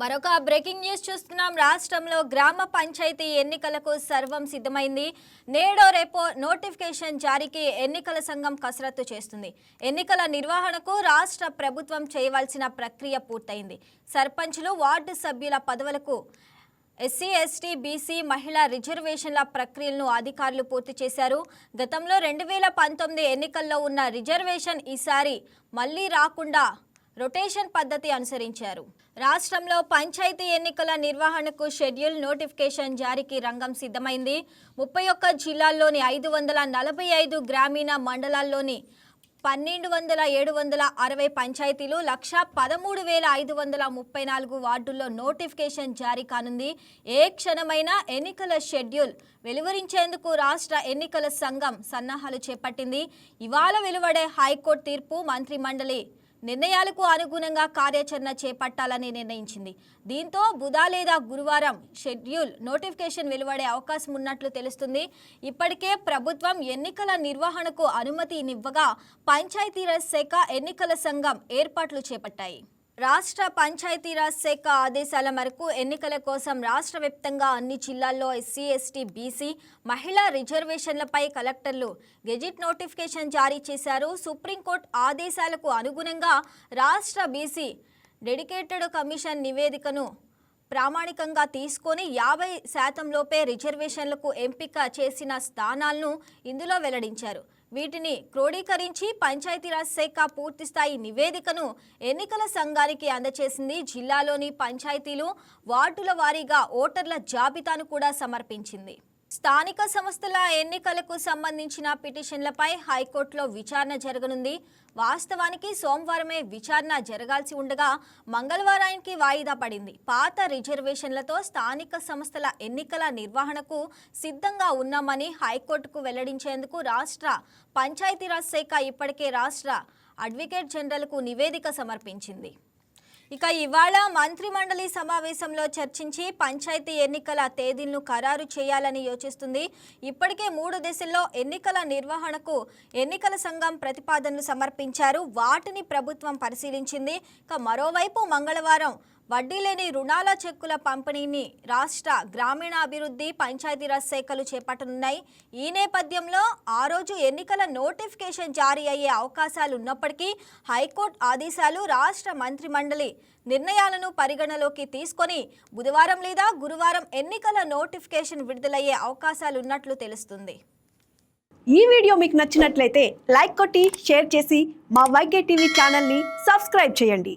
మరొక breaking news చూస్తున్నాం. రాష్ట్రంలో గ్రామ పంచాయతీ ఎన్నికలకు సర్వం సిద్ధమైంది. నేడో రేపో నోటిఫికేషన్ జారీకి ఎన్నికల సంఘం కసరత్తు చేస్తుంది. ఎన్నికల నిర్వహణకు రాష్ట్ర ప్రభుత్వం చేయవలసిన ప్రక్రియ పూర్తయింది. సర్పంచులు వార్డు సభ్యుల పదవులకు ఎస్సీ ఎస్టీ బీసీ మహిళా రిజర్వేషన్ల ప్రక్రియలను అధికారులు పూర్తి చేశారు. గతంలో రెండు వేల పంతొమ్మిది ఎన్నికల్లో ఉన్న రిజర్వేషన్ ఈసారి మళ్ళీ రాకుండా రొటేషన్ పద్ధతి అనుసరించారు. రాష్ట్రంలో పంచాయతీ ఎన్నికల నిర్వహణకు షెడ్యూల్ నోటిఫికేషన్ జారీకి రంగం సిద్ధమైంది. ముప్పై ఒక్క జిల్లాల్లోని ఐదు వందల నలభై ఐదు గ్రామీణ మండలాల్లోని పన్నెండు వందల ఏడు వందల అరవై పంచాయతీలు లక్ష పదమూడు వేల ఐదు వందల ముప్పై నాలుగు వార్డుల్లో నోటిఫికేషన్ జారీ కానుంది. ఏ క్షణమైనా ఎన్నికల షెడ్యూల్ వెలువరించేందుకు రాష్ట్ర ఎన్నికల సంఘం సన్నాహాలు చేపట్టింది. ఇవాళ వెలువడే హైకోర్టు తీర్పు మంత్రి మండలి నిర్ణయాలకు అనుగుణంగా కార్యాచరణ చేపట్టాలని నిర్ణయించింది. దీంతో బుధ లేదా గురువారం షెడ్యూల్ నోటిఫికేషన్ వెలువడే అవకాశం ఉన్నట్లు తెలుస్తుంది. ఇప్పటికే ప్రభుత్వం ఎన్నికల నిర్వహణకు అనుమతినివ్వగా పంచాయతీరాజ్ శాఖ ఎన్నికల సంఘం ఏర్పాట్లు చేపట్టాయి. రాష్ట్ర పంచాయతీరాజ్ శాఖ ఆదేశాల మేరకు ఎన్నికల కోసం రాష్ట్ర వ్యాప్తంగా అన్ని జిల్లాల్లో ఎస్సీ ఎస్టీ బీసీ మహిళా రిజర్వేషన్లపై కలెక్టర్లు గెజిట్ నోటిఫికేషన్ జారీ చేశారు. సుప్రీంకోర్టు ఆదేశాలకు అనుగుణంగా రాష్ట్ర బీసీ డెడికేటెడ్ కమిషన్ నివేదికను ప్రామాణికంగా తీసుకొని యాభై శాతంలోపే రిజర్వేషన్లకు ఎంపిక చేసిన స్థానాలను ఇందులో వెల్లడించారు. వీటిని క్రోడీకరించి పంచాయతీరాజ్ శాఖ పూర్తిస్థాయి నివేదికను ఎన్నికల సంఘానికి అందజేసింది జిల్లాలోని పంచాయతీలు వార్డుల వారీగా ఓటర్ల జాబితాను కూడా సమర్పించింది. స్థానిక సంస్థల ఎన్నికలకు సంబంధించిన పిటిషన్లపై హైకోర్టులో విచారణ జరగనుంది. వాస్తవానికి సోమవారమే విచారణ జరగాల్సి ఉండగా మంగళవారానికి వాయిదా పడింది. పాత రిజర్వేషన్లతో స్థానిక సంస్థల ఎన్నికల నిర్వహణకు సిద్ధంగా ఉన్నామని హైకోర్టుకు వెల్లడించేందుకు రాష్ట్ర పంచాయతీరాజ్ శాఖ ఇప్పటికే రాష్ట్ర అడ్వకేట్ జనరల్కు నివేదిక సమర్పించింది. ఇక ఇవాళ మంత్రి మండలి సమావేశంలో చర్చించి పంచాయతీ ఎన్నికల తేదీలను ఖరారు చేయాలని యోచిస్తుంది. ఇప్పటికే మూడు దశల్లో ఎన్నికల నిర్వహణకు ఎన్నికల సంఘం ప్రతిపాదనలు సమర్పించారు. వాటిని ప్రభుత్వం పరిశీలించింది. ఇక మరోవైపు మంగళవారం వడ్డీ లేని రుణాల చెక్కుల పంపిణీని రాష్ట్ర గ్రామీణాభివృద్ధి పంచాయతీరాజ్ శాఖలు చేపట్టనున్నాయి. ఈ నేపథ్యంలో ఆ రోజు ఎన్నికల నోటిఫికేషన్ జారీ అయ్యే అవకాశాలు ఉన్నప్పటికీ హైకోర్టు ఆదేశాలు రాష్ట్ర మంత్రి మండలి నిర్ణయాలను పరిగణలోకి తీసుకొని బుధవారం లేదా గురువారం ఎన్నికల నోటిఫికేషన్ విడుదలయ్యే అవకాశాలున్నట్లు తెలుస్తుంది. ఈ వీడియో మీకు నచ్చినట్లయితే లైక్ కొట్టి షేర్ చేసి మా వైకే టీవీ ఛానల్ని సబ్స్క్రైబ్ చేయండి.